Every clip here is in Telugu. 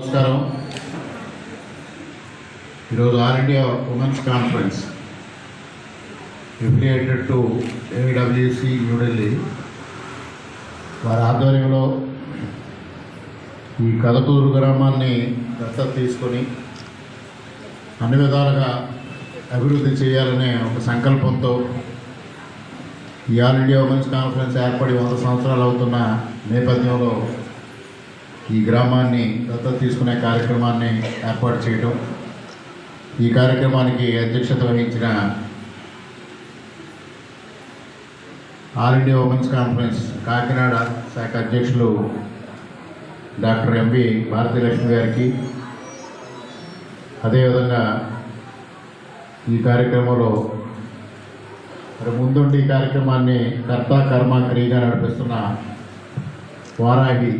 నమస్కారం. ఈరోజు all India women's conference affiliated to AWC New Delhi వారి ఆధ్వర్యంలో ఈ కదకూరు గ్రామాన్ని దత్తత తీసుకొని అన్ని విధాలుగా అభివృద్ధి చేయాలనే ఒక సంకల్పంతో ఈ ఆల్ ఇండియా ఉమెన్స్ కాన్ఫరెన్స్ ఏర్పడి వంద సంవత్సరాలు అవుతున్న నేపథ్యంలో ఈ గ్రామాన్ని దత్తత తీసుకునే కార్యక్రమాన్ని ఏర్పాటు చేయడం ఈ కార్యక్రమానికి అధ్యక్షత వహించిన all India women's conference Kakinada శాఖ అధ్యక్షులు డాక్టర్ ఎంబి భారతీలక్ష్మి గారికి. అదేవిధంగా ఈ కార్యక్రమంలో మరి ముందుండి ఈ కార్యక్రమాన్ని కర్త కర్మ క్రియగా నడిపిస్తున్న వారాహి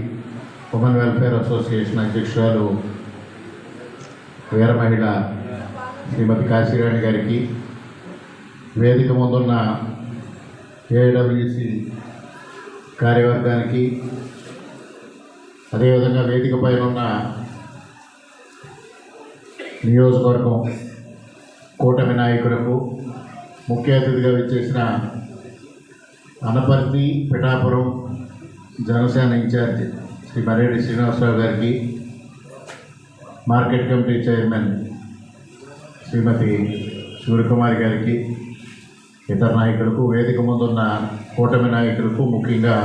ఉమెన్ వెల్ఫేర్ అసోసియేషన్ అధ్యక్షురాలు వీర మహిళ శ్రీమతి కాశీరాణి గారికి వేదిక ముందున్న ఏడబ్ల్యూసి కార్యవర్గానికి అదేవిధంగా వేదిక పైన ఉన్న నియోజకవర్గం కూటమి నాయకులకు ముఖ్య అతిథిగా విచ్చేసిన అనపర్తి పిఠాపురం జనసేన ఇన్ఛార్జి శ్రీ మర్రెడ్డి శ్రీనివాసరావు గారికి market committee chairman Shrimati Suryakumari గారికి ఇతర నాయకులకు వేదిక ముందున్న కూటమి నాయకులకు ముఖ్యంగా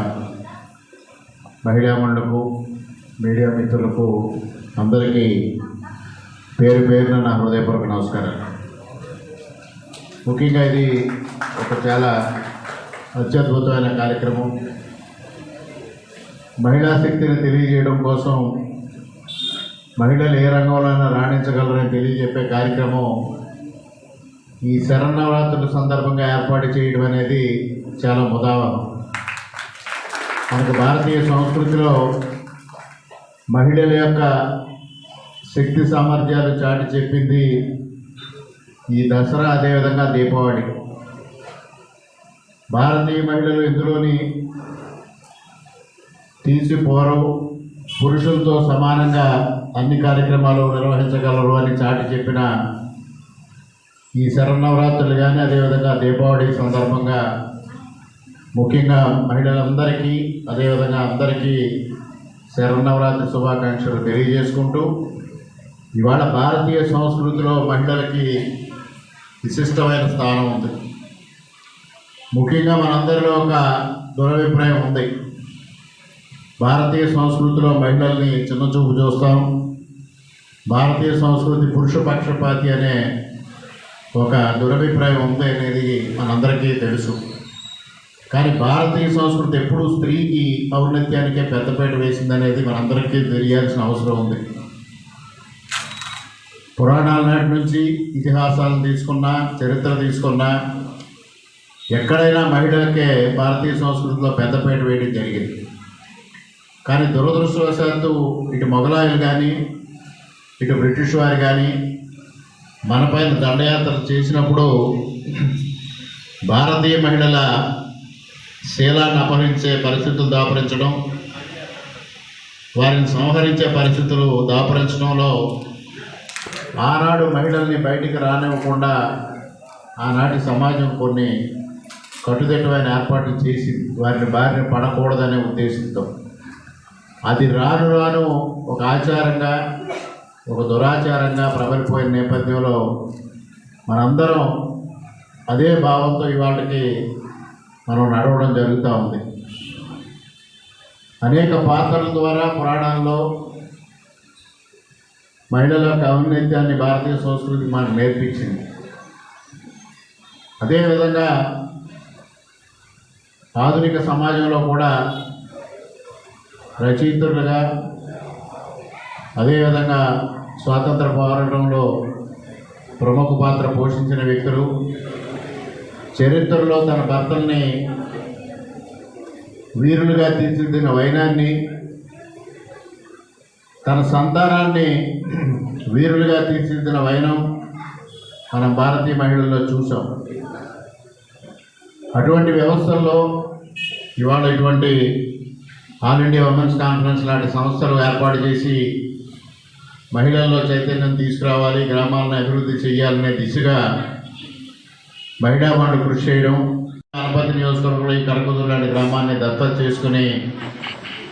మహిళామణులకు మీడియా మిత్రులకు అందరికీ పేరు పేరున నా హృదయపూర్వక నమస్కారం ముఖ్యంగా ఇది ఒక చాలా అత్యద్భుతమైన కార్యక్రమం. మహిళా శక్తిని తెలియజేయడం కోసం మహిళలు ఏ రంగంలోనైనా రాణించగలరని తెలియజెప్పే కార్యక్రమం ఈ శరన్నవరాత్రుల సందర్భంగా ఏర్పాటు చేయడం అనేది చాలా ముదావహం. మనకు భారతీయ సంస్కృతిలో మహిళల యొక్క శక్తి సామర్థ్యాలు చాటి చెప్పింది ఈ దసరా అదేవిధంగా దీపావళి. భారతీయ మహిళలు ఇందులోని తీసిపోరు పురుషులతో సమానంగా అన్ని కార్యక్రమాలు నిర్వహించగలరు అని చాటి చెప్పిన ఈ శరన్నవరాత్రులు కానీ అదేవిధంగా దీపావళి సందర్భంగా ముఖ్యంగా మహిళలందరికీ అదేవిధంగా అందరికీ శరన్నవరాత్రి శుభాకాంక్షలు తెలియజేసుకుంటూ ఇవాళ భారతీయ సంస్కృతిలో మహిళలకి విశిష్టమైన స్థానం ఉంది. ముఖ్యంగా మనందరిలో ఒక దురభిప్రాయం ఉంది. భారతీయ సంస్కృతిలో మహిళల్ని చిన్నచూపు చూస్తాం. భారతీయ సంస్కృతి పురుష పక్షపాతి అనే ఒక దురభిప్రాయం ఉంది అనేది మనందరికీ తెలుసు. కానీ భారతీయ సంస్కృతి ఎప్పుడూ స్త్రీకి ఔన్నత్యానికే పెద్దపేట వేసిందనేది మనందరికీ తెలియాల్సిన అవసరం ఉంది. పురాణాల నాటి నుంచి ఇతిహాసాలను తీసుకున్నా చరిత్ర తీసుకున్నా ఎక్కడైనా మహిళలకే భారతీయ సంస్కృతిలో పెద్దపేట వేయడం జరిగింది. కానీ దురదృష్టవశాత్తు ఇటు మొఘలాయులు కానీ ఇటు బ్రిటిష్ వారు కానీ మనపైన దండయాత్ర చేసినప్పుడు భారతీయ మహిళల శీలాన్ని అపహరించే పరిస్థితులు దాపరించడం వారిని సంహరించే పరిస్థితులు దాపరించడంలో ఆనాడు మహిళల్ని బయటికి రానివ్వకుండా ఆనాటి సమాజం కొన్ని కట్టుదిట్టమైన ఏర్పాట్లు చేసి వారిని బారిన పడకూడదనే ఉద్దేశంతో. అది రాను రాను ఒక ఆచారంగా ఒక దురాచారంగా ప్రబలిపోయిన నేపథ్యంలో మనందరం అదే భావంతో ఇవాటికి మనం నడవడం జరుగుతూ ఉంది. అనేక పాత్రల ద్వారా పురాణాల్లో మహిళల యొక్క ఔన్నత్యాన్ని భారతీయ సంస్కృతి మనకు నేర్పించింది. అదేవిధంగా ఆధునిక సమాజంలో కూడా రచయితులుగా అదేవిధంగా స్వాతంత్ర పోరాటంలో ప్రముఖ పాత్ర పోషించిన వ్యక్తులు చరిత్రలో తన భర్తల్ని వీరులుగా తీర్చిదిద్దిన వైనాన్ని తన సంతానాన్ని వీరులుగా తీర్చిదిద్దిన వైనం మనం భారతీయ మహిళల్లో చూసాం అటువంటి వ్యవస్థల్లో ఇవాళ ఇటువంటి ఆల్ ఇండియా ఉమెన్స్ కాన్ఫరెన్స్ లాంటి సంస్థలు ఏర్పాటు చేసి మహిళల్లో చైతన్యం తీసుకురావాలి గ్రామాలను అభివృద్ధి చేయాలనే దిశగా మహిళా వాళ్ళు కృషి చేయడం గణపతి నియోజకవర్గంలో ఈ కరకుదూరు లాంటి గ్రామాన్ని దత్తత చేసుకుని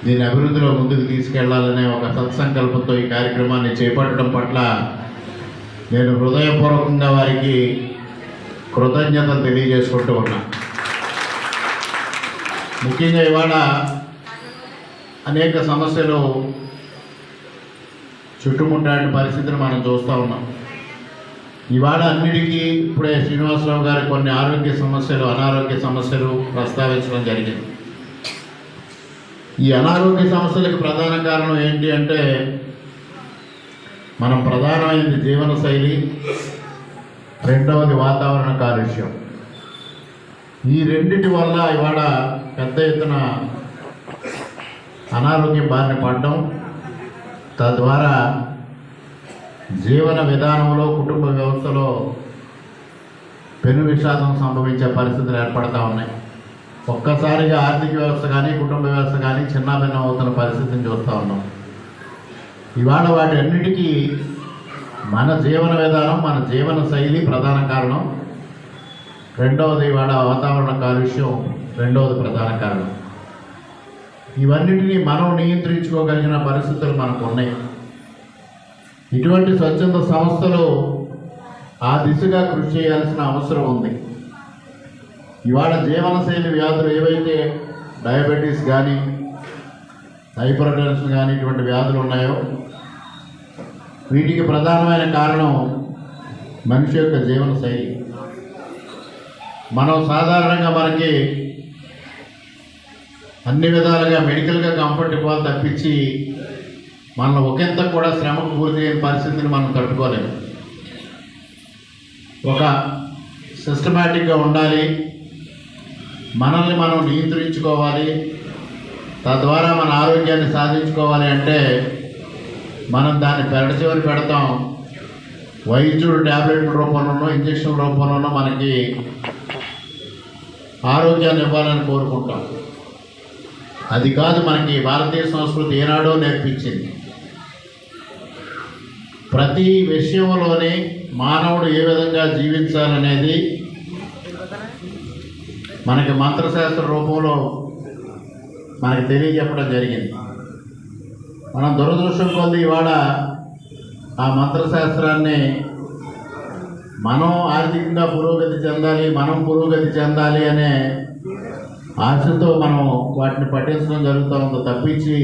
దీని అభివృద్ధిలో ముందుకు తీసుకెళ్ళాలనే ఒక సత్సంకల్పంతో ఈ కార్యక్రమాన్ని చేపట్టడం పట్ల నేను హృదయపూర్వకంగా వారికి కృతజ్ఞతలు తెలియజేసుకుంటూ ఉన్నా. ముఖ్యంగా ఇవాళ అనేక సమస్యలు చుట్టుముట్టాడిన పరిస్థితిని మనం చూస్తూ ఉన్నాం. ఇవాళ అన్నిటికీ ఇప్పుడే శ్రీనివాసరావు గారు కొన్ని ఆరోగ్య సమస్యలు అనారోగ్య సమస్యలు ప్రస్తావించడం జరిగింది. ఈ అనారోగ్య సమస్యలకు ప్రధాన కారణం ఏంటి అంటే మనం ప్రధానమైనది జీవన శైలి రెండవది వాతావరణ కాలుష్యం. ఈ రెండిటి వల్ల ఇవాళ పెద్ద ఎత్తున అనారోగ్యం బారిన పడడం తద్వారా జీవన విధానంలో కుటుంబ వ్యవస్థలో పెను విషాదం సంభవించే పరిస్థితులు ఏర్పడతా ఉన్నాయి. ఒక్కసారిగా ఆర్థిక వ్యవస్థ కానీ కుటుంబ వ్యవస్థ కానీ చిన్నాభిన్నం అవుతున్న పరిస్థితిని చూస్తూ ఉన్నాం. ఇవాళ వాటి అన్నిటికీ మన జీవన విధానం మన జీవన శైలి ప్రధాన కారణం. రెండవది ఇవాళ వాతావరణ కాలుష్యం రెండవది ప్రధాన కారణం. ఇవన్నిటినీ మనం నియంత్రించుకోగలిగిన పరిస్థితులు మనకు ఉన్నాయి. ఇటువంటి స్వచ్ఛంద సంస్థలు ఆ దిశగా కృషి చేయాల్సిన అవసరం ఉంది. ఇవాళ జీవనశైలి వ్యాధులు ఏవైతే డయాబెటీస్ కానీ హైపర్ టెన్షన్ కానీ ఇటువంటి వ్యాధులు ఉన్నాయో వీటికి ప్రధానమైన కారణం మనిషి యొక్క జీవనశైలి. మనం సాధారణంగా మనకి అన్ని విధాలుగా మెడికల్గా కంఫర్ట్ ఇవ్వాలి తప్పించి మనం ఒకంత కూడా శ్రమకు గురి చేయని పరిస్థితిని మనం తట్టుకోలేము. ఒక సిస్టమేటిక్గా ఉండాలి. మనల్ని మనం నియంత్రించుకోవాలి. తద్వారా మన ఆరోగ్యాన్ని సాధించుకోవాలి అంటే మనం దాన్ని పెరట చివరి పెడతాం. వైద్యుడు ట్యాబ్లెట్ల రూపంలోనో ఇంజక్షన్ రూపంలోనో మనకి ఆరోగ్యాన్ని ఇవ్వాలని కోరుకుంటాం. అది కాదు మనకి భారతీయ సంస్కృతి ఏనాడో నేర్పించింది. ప్రతి విషయంలోనే మానవుడు ఏ విధంగా జీవించాలనేది మనకి మంత్రశాస్త్ర రూపంలో మనకి తెలియజెప్పడం జరిగింది. మనం దురదృష్టం కొద్ది ఇవాళ ఆ మంత్రశాస్త్రాన్ని మనం ఆర్థికంగా పురోగతి చెందాలి మనం పురోగతి చెందాలి అనే ఆశతో మనం వాటిని పఠించడం జరుగుతూ ఉందో. తప్పించి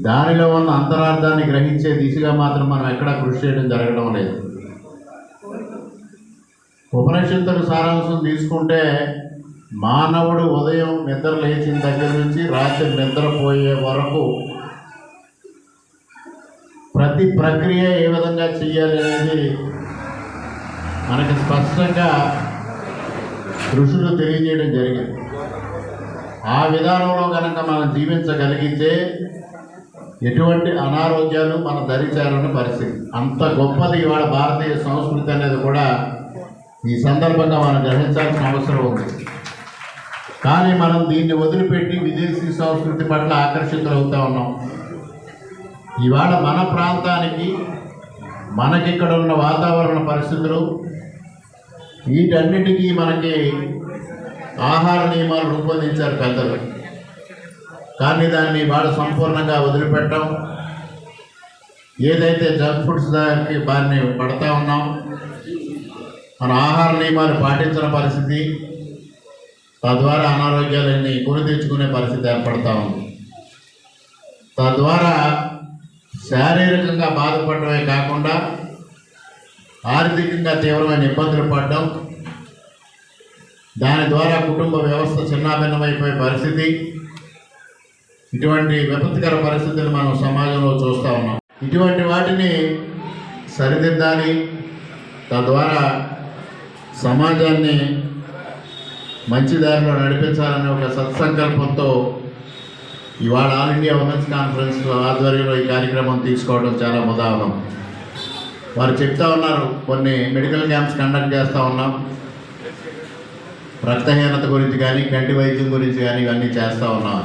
దానిలో ఉన్న అంతరార్థాన్ని గ్రహించే దిశగా మాత్రం మనం ఎక్కడా కృషి చేయడం జరగడం లేదు. ఉపనిషత్తుల సారాంశం తీసుకుంటే మానవుడు ఉదయం నిద్ర లేచిన దగ్గర నుంచి రాత్రి నిద్రపోయే వరకు ప్రతి ప్రక్రియ ఏ విధంగా చేయాలి అనేది మనకి స్పష్టంగా ఋషులు తెలియజేయడం జరిగింది. ఆ విధానంలో కనుక మనం జీవించగలిగితే ఎటువంటి అనారోగ్యాలు మన దరిచారని పరిస్థితి. అంత గొప్పది ఇవాళ భారతీయ సంస్కృతి అనేది కూడా ఈ సందర్భంగా మనం గ్రహించాల్సిన అవసరం ఉంది. కానీ మనం దీన్ని వదిలిపెట్టి విదేశీ సంస్కృతి పట్ల ఆకర్షితులవుతూ ఉన్నాం. ఇవాళ మన ప్రాంతానికి మనకిక్కడ ఉన్న వాతావరణ పరిస్థితులు వీటన్నిటికీ మనకి ఆహార నియమాలు రూపొందించారు పెద్దలు కానీ దాన్ని బాగా సంపూర్ణంగా వదిలిపెట్టడం ఏదైతే జంక్ ఫుడ్స్ దానికి బారిని పడతా ఉన్నాం మన ఆహార నియమాలు పాటించిన పరిస్థితి తద్వారా అనారోగ్యాలన్నీ కొని తెచ్చుకునే పరిస్థితి ఏర్పడతా ఉంది. తద్వారా శారీరకంగా బాధపడమే కాకుండా ఆర్థికంగా తీవ్రమైన ఇబ్బందులు పడడం దాని ద్వారా కుటుంబ వ్యవస్థ చిన్నాభిన్నమైపోయే పరిస్థితి. ఇటువంటి విపత్తికర పరిస్థితులు మనం సమాజంలో చూస్తూ ఉన్నాం. ఇటువంటి వాటిని సరిదిద్దాలి. తద్వారా సమాజాన్ని మంచి దారిలో నడిపించాలనే ఒక సత్సంకల్పంతో ఇవాళ ఆల్ ఇండియా ఉమెన్స్ కాన్ఫరెన్స్ ఆధ్వర్యంలో ఈ కార్యక్రమం తీసుకోవడం చాలా ఉదాహరణ వారు చెప్తా ఉన్నారు కొన్ని మెడికల్ క్యాంప్స్ కండక్ట్ చేస్తూ ఉన్నాం. రక్తహీనత గురించి కానీ కంటి వైద్యం గురించి కానీ ఇవన్నీ చేస్తూ ఉన్నాం.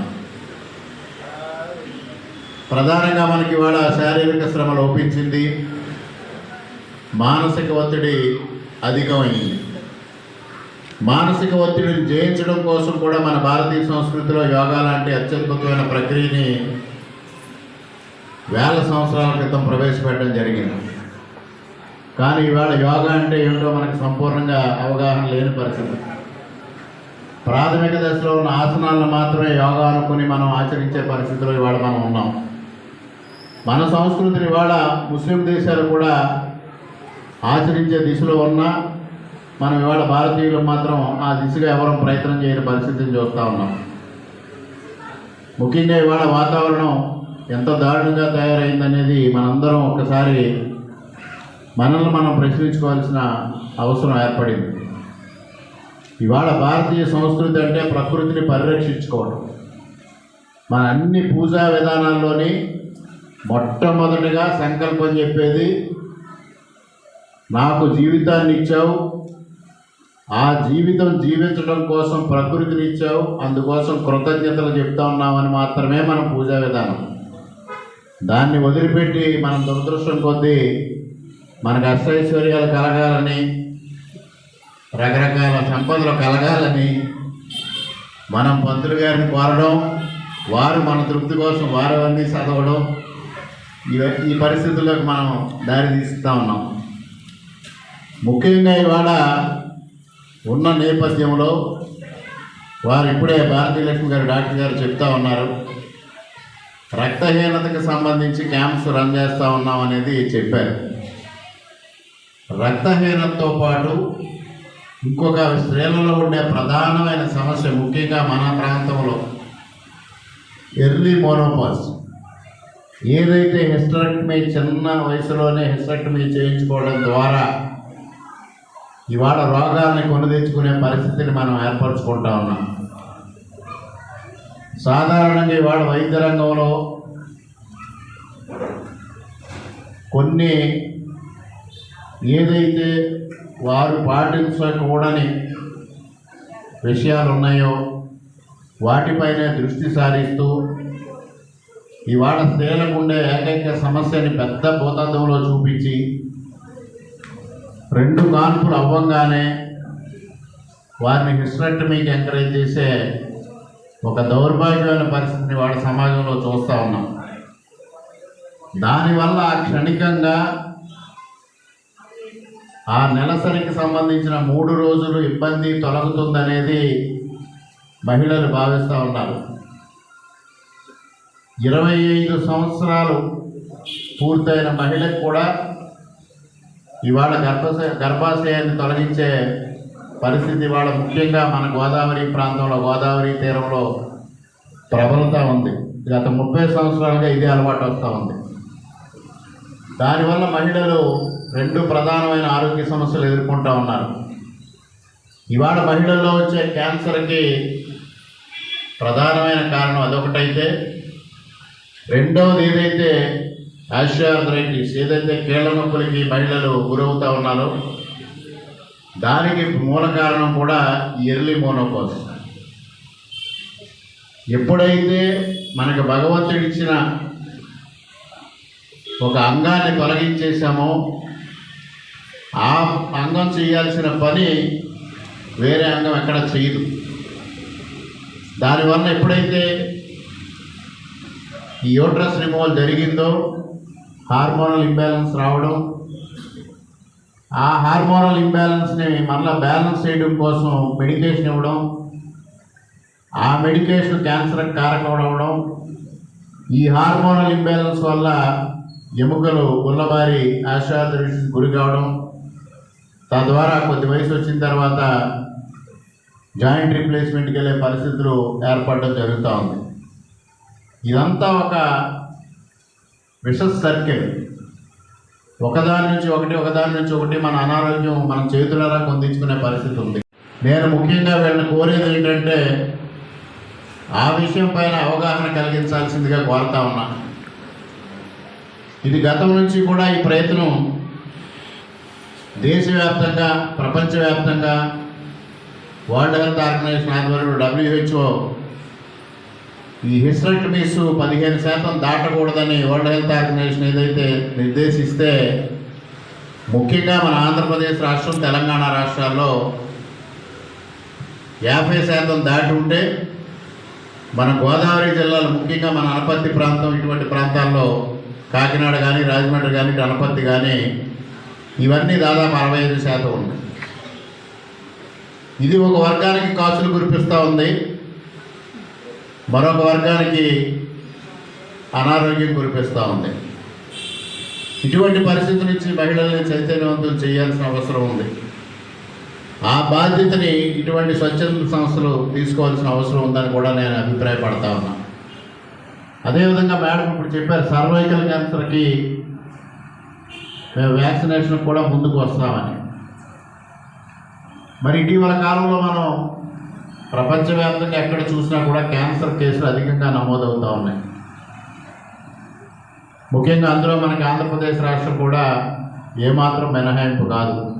ప్రధానంగా మనకి ఇవాళ శారీరక శ్రమ లోపించింది మానసిక ఒత్తిడి అధికమైంది. మానసిక ఒత్తిడిని జయించడం కోసం కూడా మన భారతీయ సంస్కృతిలో యోగా లాంటి అత్యద్భుతమైన ప్రక్రియని వేల సంవత్సరాల క్రితం ప్రవేశపెట్టడం జరిగింది. కానీ ఇవాళ యోగా అంటే ఏమిటో మనకు సంపూర్ణంగా అవగాహన లేని పరిస్థితి. ప్రాథమిక దశలో ఉన్న ఆసనాలను మాత్రమే యోగా అనుకుని మనం ఆచరించే పరిస్థితిలో ఇవాళ మనం ఉన్నాం. మన సంస్కృతిని ఇవాళ ముస్లిం దేశాలు కూడా ఆచరించే దిశలో ఉన్నా మనం ఇవాళ భారతీయులు మాత్రం ఆ దిశగా ఎవరూ ప్రయత్నం చేయని పరిస్థితిని చూస్తూ ఉన్నాం. ముఖ్యంగా ఇవాళ వాతావరణం ఎంత దారుణంగా తయారైందనేది మనందరం ఒక్కసారి మనల్ని మనం ప్రశ్నించుకోవాల్సిన అవసరం ఏర్పడింది. ఇవాళ భారతీయ సంస్కృతి అంటే ప్రకృతిని పరిరక్షించుకోవడం. మన అన్ని పూజా విధానాల్లోని మొట్టమొదటిగా సంకల్పం చెప్పేది నాకు జీవితాన్ని ఇచ్చావు ఆ జీవితం జీవించడం కోసం ప్రకృతిని ఇచ్చావు అందుకోసం కృతజ్ఞతలు చెప్తా ఉన్నామని మాత్రమే మన పూజా విధానం. దాన్ని వదిలిపెట్టి మనం దురదృష్టం కొద్దీ మనకు అష్టైశ్వర్యాలు కలగాలని రకరకాల సంపదలు కలగాలని మనం పంతులు గారిని కోరడం వారు మన తృప్తి కోసం వారు అన్నీ చదవడం ఈ పరిస్థితుల్లోకి మనం దారి తీస్తూ ఉన్నాం. ముఖ్యంగా ఇవాళ ఉన్న నేపథ్యంలో వారు ఇప్పుడే భారతీయలక్ష్మి గారు డాక్టర్ గారు చెప్తా ఉన్నారు. రక్తహీనతకు సంబంధించి క్యాంప్స్ రన్ చేస్తూ ఉన్నాం అనేది చెప్పారు. రక్తహీనతతో పాటు ఇంకొక స్త్రీలలో ఉండే ప్రధానమైన సమస్య ముఖ్యంగా మన ప్రాంతంలో ఎర్లీ మోనోపాస్. ఏదైతే హిస్టరక్టమీ చిన్న వయసులోనే హిస్టరక్టమీ చేయించుకోవడం ద్వారా ఇవాళ రోగాల్ని కొని తెచ్చుకునే పరిస్థితిని మనం ఏర్పరచుకుంటా ఉన్నాం. సాధారణంగా ఇవాళ వైద్య రంగంలో కొన్ని ఏదైతే వారు పాటించకూడని విషయాలు ఉన్నాయో వాటిపైనే దృష్టి సారిస్తూ ఇవాళ స్త్రీలకు ఉండే ఏకైక సమస్యని పెద్ద భూతత్వంలో చూపించి రెండు కాన్పులు అవ్వంగానే వారిని హిస్టరెక్టమీకి ఎంకరేజ్ చేసే ఒక దౌర్భాగ్యమైన పరిస్థితిని వాళ్ళ సమాజంలో చూస్తూ ఉన్నాం. దానివల్ల క్షణికంగా ఆ నెలసరికి సంబంధించిన మూడు రోజులు ఇబ్బంది తొలగుతుందనేది మహిళలు భావిస్తూ ఉన్నారు. ఇరవై ఐదు సంవత్సరాలు పూర్తయిన మహిళకు కూడా ఇవాళ గర్భశయ గర్భాశయాన్ని తొలగించే పరిస్థితి ఇవాళ ముఖ్యంగా మన గోదావరి ప్రాంతంలో గోదావరి తీరంలో ప్రబలత ఉంది. గత ముప్పై సంవత్సరాలుగా ఇదే అలవాటు వస్తూ ఉంది. దానివల్ల మహిళలు రెండు ప్రధానమైన ఆరోగ్య సమస్యలు ఎదుర్కొంటూ ఉన్నారు. ఇవాళ మహిళల్లో వచ్చే క్యాన్సర్కి ప్రధానమైన కారణం అదొకటైతే రెండవది ఏదైతే ఆస్ట్రియార్థరైటిస్ ఏదైతే కీళ్ళ నొప్పులకి మహిళలు గురవుతూ ఉన్నారో దానికి మూల కారణం కూడా ఎర్లీ మోనోపాస్ ఎప్పుడైతే మనకు భగవంతుడిచ్చిన ఒక అంగాన్ని తొలగించేసామో ఆ అంగం చేయాల్సిన పని వేరే అంగం ఎక్కడ చేయదు. దానివల్ల ఎప్పుడైతే ఈ యూట్రస్ రిమూవల్ జరిగిందో హార్మోనల్ ఇంబ్యాలెన్స్ రావడం ఆ హార్మోనల్ ఇంబ్యాలెన్స్ని మళ్ళీ బ్యాలెన్స్ చేయడం కోసం మెడికేషన్ ఇవ్వడం ఆ మెడికేషన్ క్యాన్సర్ కారకం అవడం ఈ హార్మోనల్ ఇంబ్యాలెన్స్ వల్ల ఎముకలు ఉల్లబారి ఆశాదృష్టికి గురి కావడం తద్వారా కొద్ది వయసు వచ్చిన తర్వాత జాయింట్ రీప్లేస్మెంట్కి వెళ్ళే పరిస్థితులు ఏర్పడడం జరుగుతూ ఉంది. ఇదంతా ఒక విషస్ సర్కిల్. ఒకదాని నుంచి ఒకటి ఒకదాని నుంచి ఒకటి మన అనారోగ్యం మన చేతులారా పొందించుకునే పరిస్థితి ఉంది. నేను ముఖ్యంగా వీళ్ళని కోరేది ఏంటంటే ఆ విషయం పైన అవగాహన కలిగించాల్సిందిగా కోరుతా ఉన్నా. ఇది గతం నుంచి కూడా ఈ ప్రయత్నం దేశవ్యాప్తంగా ప్రపంచవ్యాప్తంగా వరల్డ్ హెల్త్ ఆర్గనైజేషన్ ఆధ్వర్యంలో డబ్ల్యూహెచ్ఓ ఈ హిస్టరెక్టమీస్ పదిహేను శాతం దాటకూడదని వరల్డ్ హెల్త్ ఆర్గనైజేషన్ ఏదైతే నిర్దేశిస్తే ముఖ్యంగా మన ఆంధ్రప్రదేశ్ రాష్ట్రం తెలంగాణ రాష్ట్రాల్లో యాభై శాతం దాటి ఉంటే మన గోదావరి జిల్లాలో ముఖ్యంగా మన అనపత్తి ప్రాంతం ఇటువంటి ప్రాంతాల్లో కాకినాడ కానీ రాజమండ్రి కానీ అనపత్తి కానీ ఇవన్నీ దాదాపు అరవై ఐదు శాతం ఉన్నాయి. ఇది ఒక వర్గానికి కాసులు కురిపిస్తూ ఉంది. మరొక వర్గానికి అనారోగ్యం కురిపిస్తూ ఉంది. ఇటువంటి పరిస్థితి నుంచి మహిళల్ని చైతన్యవంతులు చేయాల్సిన అవసరం ఉంది. ఆ బాధ్యతని ఇటువంటి స్వచ్ఛంద సంస్థలు తీసుకోవాల్సిన అవసరం ఉందని కూడా నేను అభిప్రాయపడతా ఉన్నా. అదేవిధంగా మేడం ఇప్పుడు చెప్పారు సర్వైకల్ క్యాన్సర్కి మేము వ్యాక్సినేషన్ కూడా ముందుకు వస్తామని. మరి ఇటీవల కాలంలో మనం ప్రపంచవ్యాప్తంగా ఎక్కడ చూసినా కూడా క్యాన్సర్ కేసులు అధికంగా నమోదవుతూ ఉన్నాయి. ముఖ్యంగా అందులో మనకి ఆంధ్రప్రదేశ్ రాష్ట్రం కూడా ఏమాత్రం మినహాయింపు కాదు.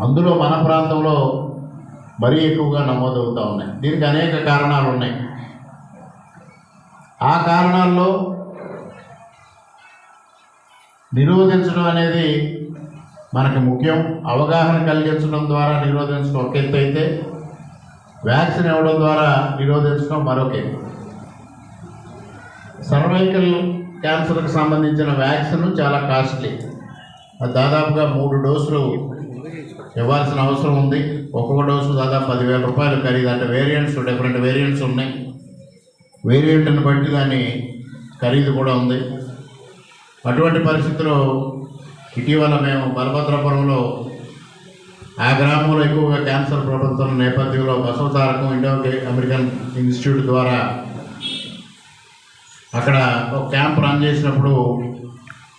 అందులో మన ప్రాంతంలో మరీ ఎక్కువగా నమోదవుతూ ఉన్నాయి. దీనికి అనేక కారణాలు ఉన్నాయి ఆ కారణాల్లో నిరోధించడం అనేది మనకి ముఖ్యం. అవగాహన కలిగించడం ద్వారా నిరోధించడం ఒక ఎత్తు అయితే వ్యాక్సిన్ ఇవ్వడం ద్వారా నిరోధించడం మరొక ఎత్తు. సర్వైకల్ క్యాన్సర్కి సంబంధించిన వ్యాక్సిన్ చాలా కాస్ట్లీ. దాదాపుగా మూడు డోసులు ఇవ్వాల్సిన అవసరం ఉంది. ఒక్కొక్క డోసు దాదాపు పదివేల రూపాయలు ఖరీదు. అంటే వేరియంట్స్ డిఫరెంట్ వేరియంట్స్ ఉన్నాయి. వేరియంట్ని బట్టి దాని ఖరీదు కూడా ఉంది. అటువంటి పరిస్థితుల్లో ఇటీవల మేము బలభద్రపురంలో ఆ గ్రామంలో ఎక్కువగా క్యాన్సర్ ప్రభుత్వం నేపథ్యంలో బసవతారకం ఇండో అమెరికన్ ఇన్స్టిట్యూట్ ద్వారా అక్కడ ఒక క్యాంప్ రన్ చేసినప్పుడు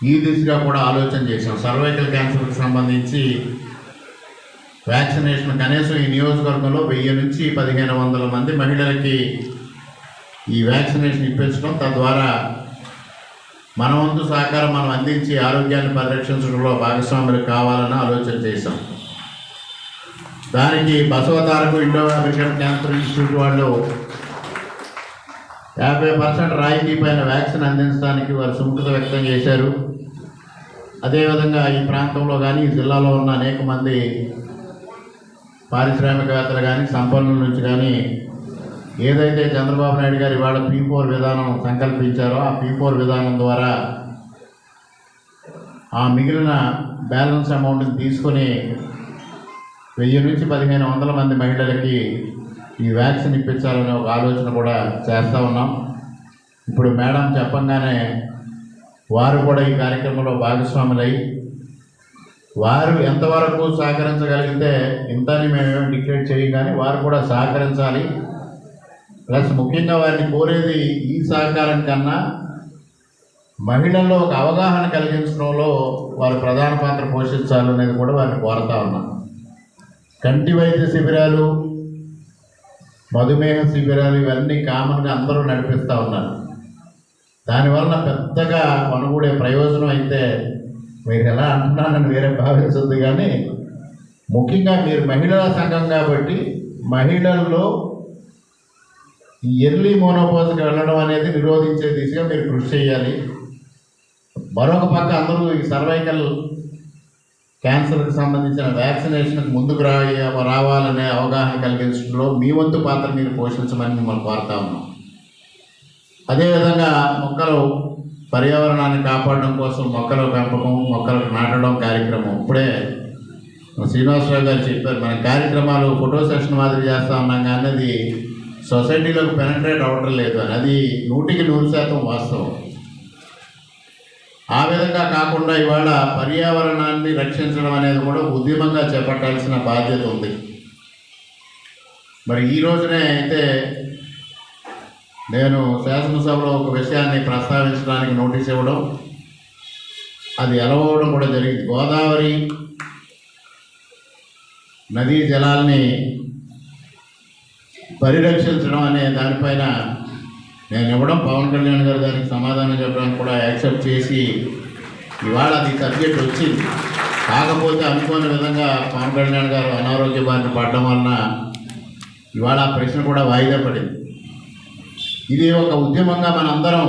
ఈ దిశగా కూడా ఆలోచన చేశాం. సర్వైకల్ క్యాన్సర్కి సంబంధించి వ్యాక్సినేషన్ కనీసం ఈ నియోజకవర్గంలో వెయ్యి నుంచి పదిహేను వందల మంది మహిళలకి ఈ వ్యాక్సినేషన్ ఇప్పించడం తద్వారా మన వంతు సహకారం మనం అందించి ఆరోగ్యాన్ని పరిరక్షించడంలో భాగస్వాములు కావాలని ఆలోచన చేశాం. దానికి బసవతారకు ఇండో అమెరికన్ క్యాన్సర్ ఇన్స్టిట్యూట్ వాళ్ళు యాభై పర్సెంట్ రాయితీ పైన వ్యాక్సిన్ అందించడానికి వారు సుముఖత వ్యక్తం చేశారు. అదేవిధంగా ఈ ప్రాంతంలో కానీ ఈ జిల్లాలో ఉన్న అనేక మంది పారిశ్రామికవేత్తలు కానీ సంపన్నుల నుంచి కానీ ఏదైతే చంద్రబాబు నాయుడు గారు ఇవాళ పీ ఫోర్ విధానం సంకల్పించారో ఆ పీ ఫోర్ విధానం ద్వారా ఆ మిగిలిన బ్యాలెన్స్ అమౌంట్ని తీసుకొని వెయ్యి నుంచి పదిహేను వందల మంది మహిళలకి ఈ వ్యాక్సిన్ ఇప్పించాలనే ఒక ఆలోచన కూడా చేస్తూ ఉన్నాం. ఇప్పుడు మేడం చెప్పంగానే వారు కూడా ఈ కార్యక్రమంలో భాగస్వాములై వారు ఎంతవరకు సహకరించగలిగితే ఇంతని మేమేం డిక్లేర్ చేయం కానీ వారు కూడా సహకరించాలి. ప్లస్ ముఖ్యంగా వారిని కోరేది ఈ సహకారం కన్నా మహిళల్లో ఒక అవగాహన కలిగించడంలో వారు ప్రధాన పాత్ర పోషించాలనేది కూడా వారిని కోరుతా ఉన్నాం. కంటి వైద్య శిబిరాలు మధుమేహ శిబిరాలు ఇవన్నీ కామన్గా అందరూ నడిపిస్తూ ఉన్నారు. దానివల్ల పెద్దగా అనుకునే ప్రయోజనం అయితే మీరు ఎలా అంటున్నానని వేరే భావించద్దు కానీ ముఖ్యంగా మీరు మహిళల సంఘం కాబట్టి మహిళల్లో ఈ ఎర్లీ మోనోపాజ్కి వెళ్ళడం అనేది నిరోధించే దిశగా మీరు కృషి చేయాలి. మరొక పక్క అందరూ ఈ సర్వైకల్ క్యాన్సర్కి సంబంధించిన వ్యాక్సినేషన్కి ముందుకు రా రావాలనే అవగాహన కలిగించడంలో మీ వంతు పాత్ర మీరు పోషించమని మిమ్మల్ని కోరుతా ఉన్నాం. అదేవిధంగా మొక్కలు పర్యావరణాన్ని కాపాడడం కోసం మొక్కల పెంపకం మొక్కలకు నాటడం కార్యక్రమం ఇప్పుడే శ్రీనివాసరావు గారు చెప్పారు. మన కార్యక్రమాలు ఫోటో సెషన్ మాదిరి చేస్తా ఉన్నాం కానీ అది సొసైటీలోకి పెనట్రేట్ అవ్వటం లేదు. అని అది నూటికి నూరు శాతం వాస్తవం. ఆ విధంగా కాకుండా ఇవాళ పర్యావరణాన్ని రక్షించడం అనేది కూడా ఉద్యమంగా చేపట్టాల్సిన బాధ్యత ఉంది. మరి ఈ రోజునే అయితే నేను శాసనసభలో ఒక విషయాన్ని ప్రస్తావించడానికి నోటీస్ ఇవ్వడం అది ఎలవడం కూడా జరిగింది. గోదావరి నదీ జలాల్ని పరిరక్షించడం అనే దానిపైన నేను ఇవ్వడం పవన్ కళ్యాణ్ గారు దానికి సమాధానం చెప్పడానికి కూడా యాక్సెప్ట్ చేసి ఇవాళ అది సబ్జెక్ట్ వచ్చింది. కాకపోతే అనుకోని విధంగా పవన్ కళ్యాణ్ గారు అనారోగ్య బారిన పడడం వలన ఇవాళ ఆ ప్రశ్న కూడా వాయిదా పడింది. ఇది ఒక ఉద్యమంగా మనందరం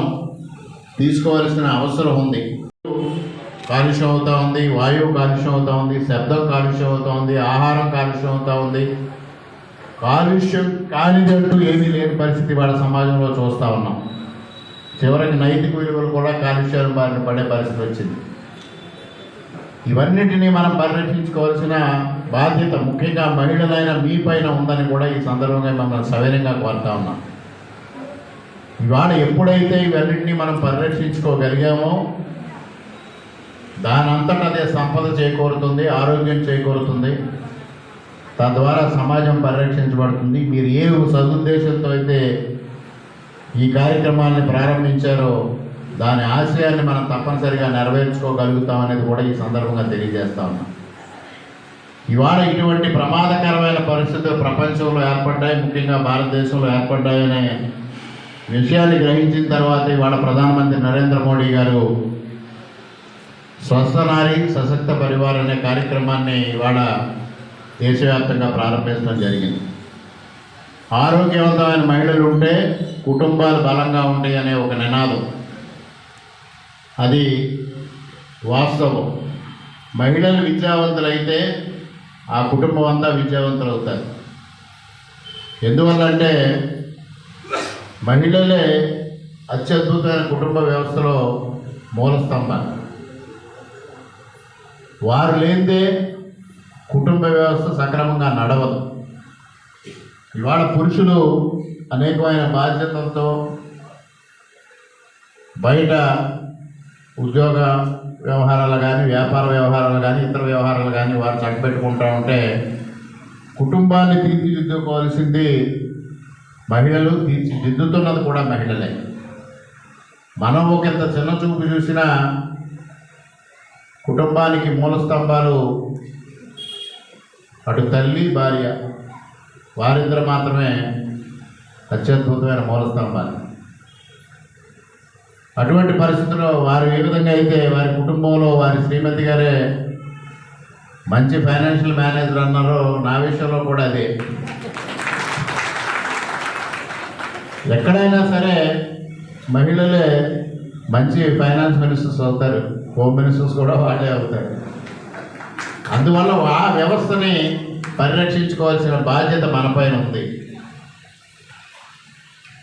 తీసుకోవాల్సిన అవసరం ఉంది. కాలుష్యం అవుతూ ఉంది వాయువు కాలుష్యం అవుతూ ఉంది శబ్దం కాలుష్యం అవుతూ ఉంది ఆహారం కాలుష్యం అవుతూ ఉంది. కాలుష్యం కానిదంటూ ఏమీ లేని పరిస్థితి వాళ్ళ సమాజంలో చూస్తూ ఉన్నాం. చివరికి నైతిక విలువలు కూడా కాలుష్యాలు బారిన పడే పరిస్థితి వచ్చింది. ఇవన్నిటినీ మనం పరిరక్షించుకోవాల్సిన బాధ్యత ముఖ్యంగా మహిళలైన మీ పైన ఉందని కూడా ఈ సందర్భంగా మిమ్మల్ని సవినయంగా కోరుతా ఉన్నాం. ఇవాళ ఎప్పుడైతే ఇవన్నింటినీ మనం పరిరక్షించుకోగలిగామో దానంతట అదే సంపద చేకూరుతుంది ఆరోగ్యం చేకూరుతుంది తద్వారా సమాజం పరిరక్షించబడుతుంది. మీరు ఏ సదుద్దేశంతో అయితే ఈ కార్యక్రమాన్ని ప్రారంభించారో దాని ఆశయాన్ని మనం తప్పనిసరిగా నెరవేర్చుకోగలుగుతాం అనేది కూడా ఈ సందర్భంగా తెలియజేస్తా ఉన్నాం. ఇవాళ ఇటువంటి ప్రమాదకరమైన పరిస్థితులు ప్రపంచంలో ఏర్పడ్డాయి. ముఖ్యంగా భారతదేశంలో ఏర్పడ్డాయనే విషయాన్ని గ్రహించిన తర్వాత ఇవాళ ప్రధానమంత్రి నరేంద్ర మోడీ గారు స్వస్థ నారి సశక్త పరివార్ అనే కార్యక్రమాన్ని ఇవాళ దేశవ్యాప్తంగా ప్రారంభించడం జరిగింది. ఆరోగ్యవంతమైన మహిళలు ఉంటే కుటుంబాలు బలంగా ఉంటాయి అనే ఒక నినాదం. అది వాస్తవం. మహిళలు విద్యావంతులైతే ఆ కుటుంబం అంతా విద్యావంతులు అవుతారు ఎందువల్ల అంటే మహిళలే అత్యద్భుతమైన కుటుంబ వ్యవస్థలో మూల వారు లేనిదే కుటుంబ వ్యవస్థ సక్రమంగా నడవదు. ఇవాళ పురుషులు అనేకమైన బాధ్యతలతో బయట ఉద్యోగ వ్యవహారాలు కానీ వ్యాపార వ్యవహారాలు కానీ ఇతర వ్యవహారాలు కానీ వారు చక్కబెట్టుకుంటా ఉంటే కుటుంబాన్ని తీర్చిదిద్దుకోవాల్సింది మహిళలు తీర్చిదిద్దుతున్నది కూడా మహిళలే. మనం ఒకంత చిన్న చూపు చూసినా కుటుంబానికి మూల స్తంభాలు అటు తల్లి భార్య వారిద్దరు మాత్రమే అత్యద్భుతమైన మూలస్తంభాలు. అటువంటి పరిస్థితుల్లో వారు ఏ విధంగా అయితే వారి కుటుంబంలో వారి శ్రీమతి గారే మంచి ఫైనాన్షియల్ మేనేజర్ అన్నారో నా విషయంలో కూడా అదే. ఎక్కడైనా సరే మహిళలే మంచి ఫైనాన్స్ మినిస్టర్స్ అవుతారు హోమ్ మినిస్టర్స్ కూడా వాళ్ళే అవుతారు. అందువల్ల ఆ వ్యవస్థని పరిరక్షించుకోవాల్సిన బాధ్యత మనపైన ఉంది.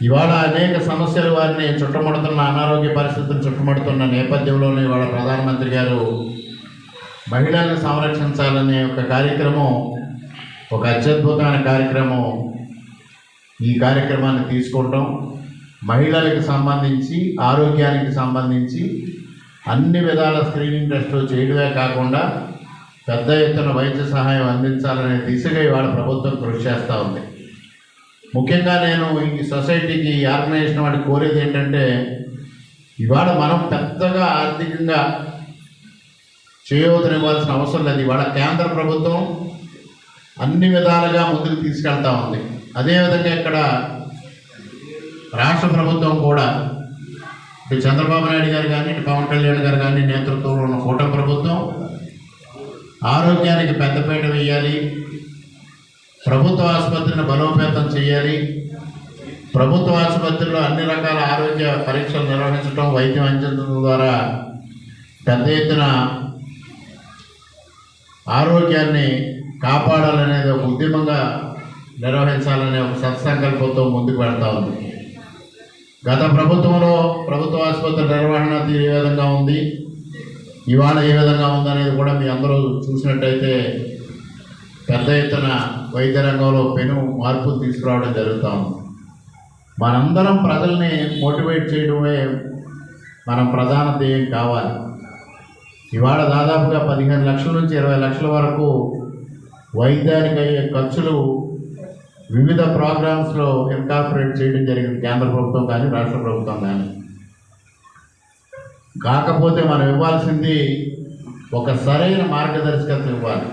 ఇవాళ అనేక సమస్యలు వారిని చుట్టుముడుతున్న అనారోగ్య పరిస్థితులు చుట్టుముడుతున్న నేపథ్యంలోనే ఇవాళ ప్రధానమంత్రి గారు మహిళల్ని సంరక్షించాలనే ఒక కార్యక్రమం ఒక అత్యద్భుతమైన కార్యక్రమం ఈ కార్యక్రమాన్ని తీసుకోవటం మహిళలకు సంబంధించి ఆరోగ్యానికి సంబంధించి అన్ని విధాల స్క్రీనింగ్ టెస్టులు చేయడమే కాకుండా పెద్ద ఎత్తున వైద్య సహాయం అందించాలనే దిశగా ఇవాళ ప్రభుత్వం కృషి చేస్తూ ఉంది. ముఖ్యంగా నేను ఈ సొసైటీకి ఈ ఆర్గనైజేషన్ వాడికి కోరేది ఏంటంటే ఇవాళ మనం పెద్దగా ఆర్థికంగా చేయవతనివ్వాల్సిన అవసరం లేదు. ఇవాళ కేంద్ర ప్రభుత్వం అన్ని విధాలుగా ముందుకు తీసుకెళ్తా ఉంది. అదేవిధంగా ఇక్కడ రాష్ట్ర ప్రభుత్వం కూడా ఇటు చంద్రబాబు నాయుడు గారు కానీ ఇటు పవన్ కళ్యాణ్ గారు కానీ నేతృత్వంలో ఉన్న కూటమి ప్రభుత్వం ఆరోగ్యానికి పెద్దపీట వేయాలి. ప్రభుత్వ ఆసుపత్రిని బలోపేతం చేయాలి. ప్రభుత్వ ఆసుపత్రిలో అన్ని రకాల ఆరోగ్య పరీక్షలు నిర్వహించడం వైద్యం అందించడం ద్వారా పెద్ద ఎత్తున ఆరోగ్యాన్ని కాపాడాలనేది ఒక ఉద్యమంగా నిర్వహించాలనే ఒక సత్సంకల్పంతో ముందుకు వెళ్తా ఉంది. గత ప్రభుత్వంలో ప్రభుత్వ ఆసుపత్రి నిర్వహణ తీరే విధంగా ఉంది? ఇవాళ ఏ విధంగా ఉందనేది కూడా మీ అందరూ చూసినట్టయితే పెద్ద ఎత్తున వైద్య రంగంలో పెను మార్పులు తీసుకురావడం జరుగుతూ ఉంది. మనందరం ప్రజల్ని మోటివేట్ చేయడమే మనం ప్రధాన ధ్యేయం కావాలి. ఇవాళ దాదాపుగా పదిహేను లక్షల నుంచి ఇరవై లక్షల వరకు వైద్యానికి అయ్యే ఖర్చులు వివిధ ప్రోగ్రామ్స్లో ఇన్కార్పొరేట్ చేయడం జరిగింది కేంద్ర ప్రభుత్వం కానీ రాష్ట్ర ప్రభుత్వం కానీ. కాకపోతే మనం ఇవ్వాల్సింది ఒక సరైన మార్గదర్శకత ఇవ్వాలి.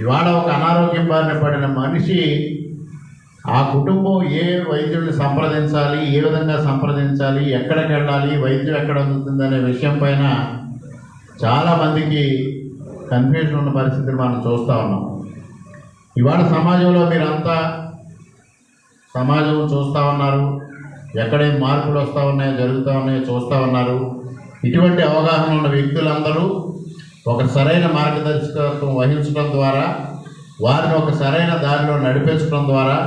ఇవాళ ఒక అనారోగ్యం బారిన పడిన మనిషి ఆ కుటుంబం ఏ వైద్యుడిని సంప్రదించాలి ఏ విధంగా సంప్రదించాలి ఎక్కడికి వెళ్ళాలి వైద్యం ఎక్కడ అందుతుంది అనే విషయం పైన చాలామందికి కన్ఫ్యూజన్ ఉన్న పరిస్థితిని మనం చూస్తూ ఉన్నాం. ఇవాళ సమాజంలో మీరంతా సమాజం చూస్తూ ఉన్నారు. ఎక్కడేం మార్పులు వస్తూ ఉన్నాయో జరుగుతూ ఉన్నాయో చూస్తూ ఉన్నారు. ఇటువంటి అవగాహన ఉన్న వ్యక్తులందరూ ఒక సరైన మార్గదర్శకత్వం వహించడం ద్వారా వారిని ఒక సరైన దారిలో నడిపించడం ద్వారా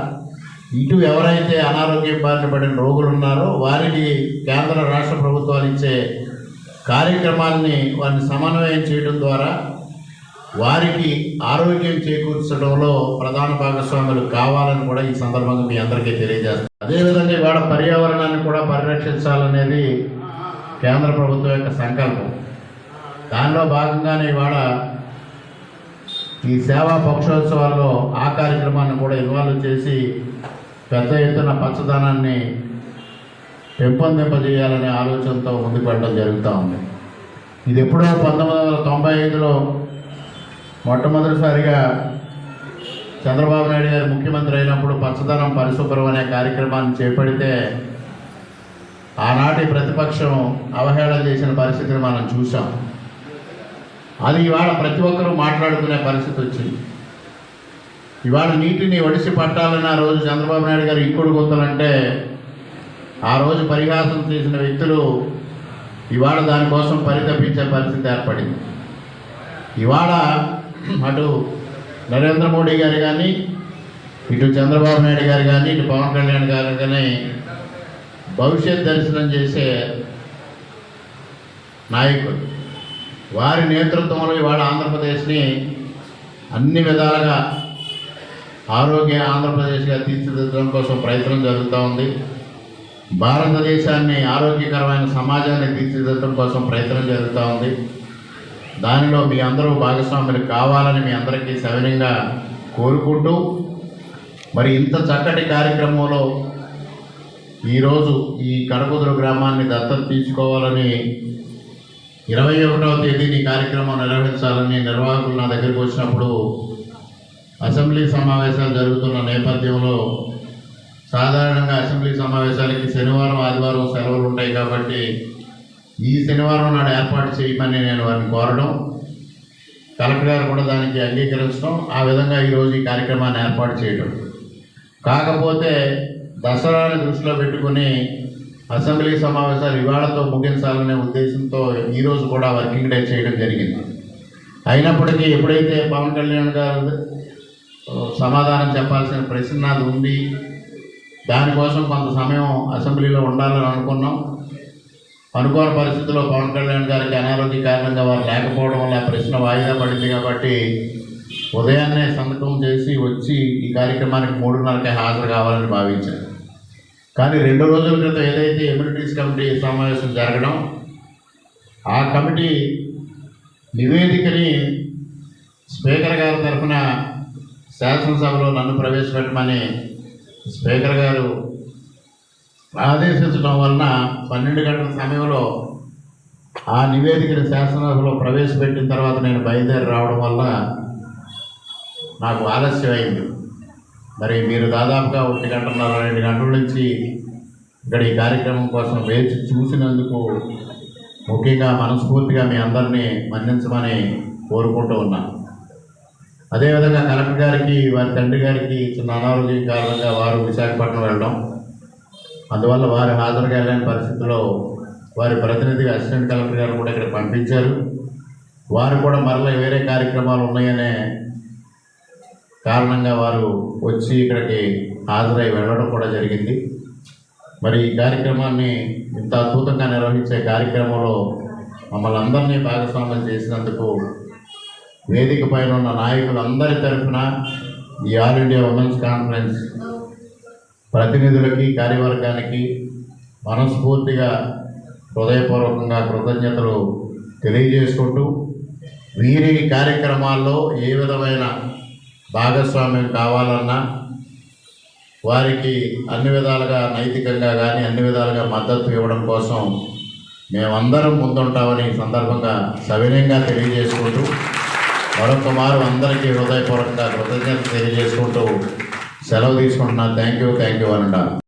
ఇటు ఎవరైతే అనారోగ్యం బారిన పడిన రోగులు ఉన్నారో వారికి కేంద్ర రాష్ట్ర ప్రభుత్వాలు ఇచ్చే కార్యక్రమాల్ని వారిని సమన్వయం చేయడం ద్వారా వారికి ఆరోగ్యం చేకూర్చడంలో ప్రధాన భాగస్వాములు కావాలని కూడా ఈ సందర్భంగా మీ అందరికీ తెలియజేస్తారు అదేవిధంగా ఇవాళ పర్యావరణాన్ని కూడా పరిరక్షించాలనేది కేంద్ర ప్రభుత్వం యొక్క సంకల్పం. దానిలో భాగంగానే ఇవాళ ఈ సేవా పక్షోత్సవాల్లో ఆ కార్యక్రమాన్ని కూడా ఇన్వాల్వ్ చేసి పెద్ద ఎత్తున పచ్చదనాన్ని పెంపొందింపజేయాలనే ఆలోచనతో ముందుకు వెళ్ళడం జరుగుతూ ఉంది. ఇది ఎప్పుడో పంతొమ్మిది వందల తొంభై ఐదులో మొట్టమొదటిసారిగా చంద్రబాబు నాయుడు గారు ముఖ్యమంత్రి అయినప్పుడు పచ్చదనం పరిశుభ్రం అనే కార్యక్రమాన్ని చేపడితే పార్టీ ప్రతిపక్షం అవహేళన చేసిన పరిస్థితిని మనం చూసాం అది ఇవాళ ప్రతి ఒక్కరూ మాట్లాడుకునే పరిస్థితి వచ్చింది. ఇవాళ నీటిని ఒడిసి పట్టాలని ఆ రోజు చంద్రబాబు నాయుడు గారు ఇంకుడు గుంతలంటే ఆ రోజు పరిహాసం చేసిన వ్యక్తులు ఇవాళ దానికోసం పరితపించే పరిస్థితి ఏర్పడింది. ఇవాళ అటు నరేంద్ర మోడీ గారు కానీ ఇటు చంద్రబాబు నాయుడు గారు కానీ ఇటు పవన్ కళ్యాణ్ గారు కానీ భవిష్యత్ దర్శనం చేసే నాయకుడు. వారి నేతృత్వంలో ఇవాళ ఆంధ్రప్రదేశ్ని అన్ని విధాలుగా ఆరోగ్య ఆంధ్రప్రదేశ్గా తీర్చిదిద్దడం కోసం ప్రయత్నం జరుగుతూ ఉంది. భారతదేశాన్ని ఆరోగ్యకరమైన సమాజాన్ని తీర్చిదిద్దడం కోసం ప్రయత్నం జరుగుతూ ఉంది. దానిలో మీ అందరూ భాగస్వాములు కావాలని మీ అందరికీ సవినంగా కోరుకుంటూ మరి ఇంత చక్కటి కార్యక్రమంలో ఈరోజు ఈ కడకుదురు గ్రామాన్ని దత్తత తీసుకోవాలని ఇరవై ఒకటవ తేదీని కార్యక్రమం నిర్వహించాలని నిర్వాహకులు నా దగ్గరికి వచ్చినప్పుడు అసెంబ్లీ సమావేశాలు జరుగుతున్న నేపథ్యంలో సాధారణంగా అసెంబ్లీ సమావేశాలకి శనివారం ఆదివారం సెలవులు ఉంటాయి కాబట్టి ఈ శనివారం నాడు ఏర్పాటు చేయమని నేను వారిని కోరడం కలెక్టర్ గారు కూడా దానికి అంగీకరించడం ఆ విధంగా ఈరోజు ఈ కార్యక్రమాన్ని ఏర్పాటు చేయడం. కాకపోతే దసరాని దృష్టిలో పెట్టుకుని అసెంబ్లీ సమావేశాలు ఇవాళతో ముగించాలనే ఉద్దేశంతో ఈరోజు కూడా వర్కింగ్ డే చేయడం జరిగింది. అయినప్పటికీ ఎప్పుడైతే పవన్ కళ్యాణ్ గారు సమాధానం చెప్పాల్సిన ప్రశ్న అది ఉంది. దానికోసం కొంత సమయం అసెంబ్లీలో ఉండాలని అనుకున్నాం. అనుకోని పరిస్థితుల్లో పవన్ కళ్యాణ్ గారికి అనారోగ్య కారణంగా వారు లేకపోవడం వల్ల ప్రశ్న వాయిదా పడింది కాబట్టి ఉదయాన్నే సంతకం చేసి వచ్చి ఈ కార్యక్రమానికి మూడున్నరకే హాజరు కావాలని భావించారు. కానీ రెండు రోజుల క్రితం ఏదైతే ఎమ్యూనిటీస్ కమిటీ సమావేశం జరగడం ఆ కమిటీ నివేదికని స్పీకర్ గారి తరఫున శాసనసభలో నన్ను ప్రవేశపెట్టమని స్పీకర్ గారు ఆదేశించడం వలన పన్నెండు గంటల సమయంలో ఆ నివేదికని శాసనసభలో ప్రవేశపెట్టిన తర్వాత నేను బయలుదేరి రావడం వల్ల నాకు ఆలస్యం అయింది మరి మీరు దాదాపుగా ఒకటి గంటన్నర రెండు గంటల నుంచి ఇక్కడ ఈ కార్యక్రమం కోసం వేచి చూసినందుకు ముఖ్యంగా మనస్ఫూర్తిగా మీ అందరినీ మన్నించమని కోరుకుంటూ ఉన్నాను అదేవిధంగా కలెక్టర్ గారికి వారి తండ్రి గారికి చిన్న అనారోగ్యం కారణంగా వారు విశాఖపట్నం వెళ్ళడం అందువల్ల వారు హాజరు కాలేని పరిస్థితిలో వారి ప్రతినిధిగా అసిస్టెంట్ కలెక్టర్ గారు కూడా ఇక్కడ పంపించారు. వారు కూడా మరలా వేరే కార్యక్రమాలు ఉన్నాయనే కారణంగా వారు వచ్చి ఇక్కడికి హాజరై వెళ్ళడం కూడా జరిగింది. మరి ఈ కార్యక్రమాన్ని ఇంత అద్భుతంగా నిర్వహించే కార్యక్రమంలో మమ్మల్ని అందరినీ భాగస్వామ్యం చేసినందుకు వేదిక పైన ఉన్న నాయకులందరి తరఫున ఈ ఆల్ ఇండియా ఉమెన్స్ కాన్ఫరెన్స్ ప్రతినిధులకి కార్యవర్గానికి మనస్ఫూర్తిగా హృదయపూర్వకంగా కృతజ్ఞతలు తెలియజేసుకుంటూ వీరి కార్యక్రమాల్లో ఏ విధమైన భాగస్వామ్యం కావాలన్నా వారికి అన్ని విధాలుగా నైతికంగా కానీ అన్ని విధాలుగా మద్దతు ఇవ్వడం కోసం మేమందరం ముందుంటామని ఈ సందర్భంగా సవినయంగా తెలియజేసుకుంటూ మరొక మారు అందరికీ హృదయపూర్వకంగా కృతజ్ఞత తెలియజేసుకుంటూ సెలవు తీసుకుంటున్నాను. Thank you thank you అనండా.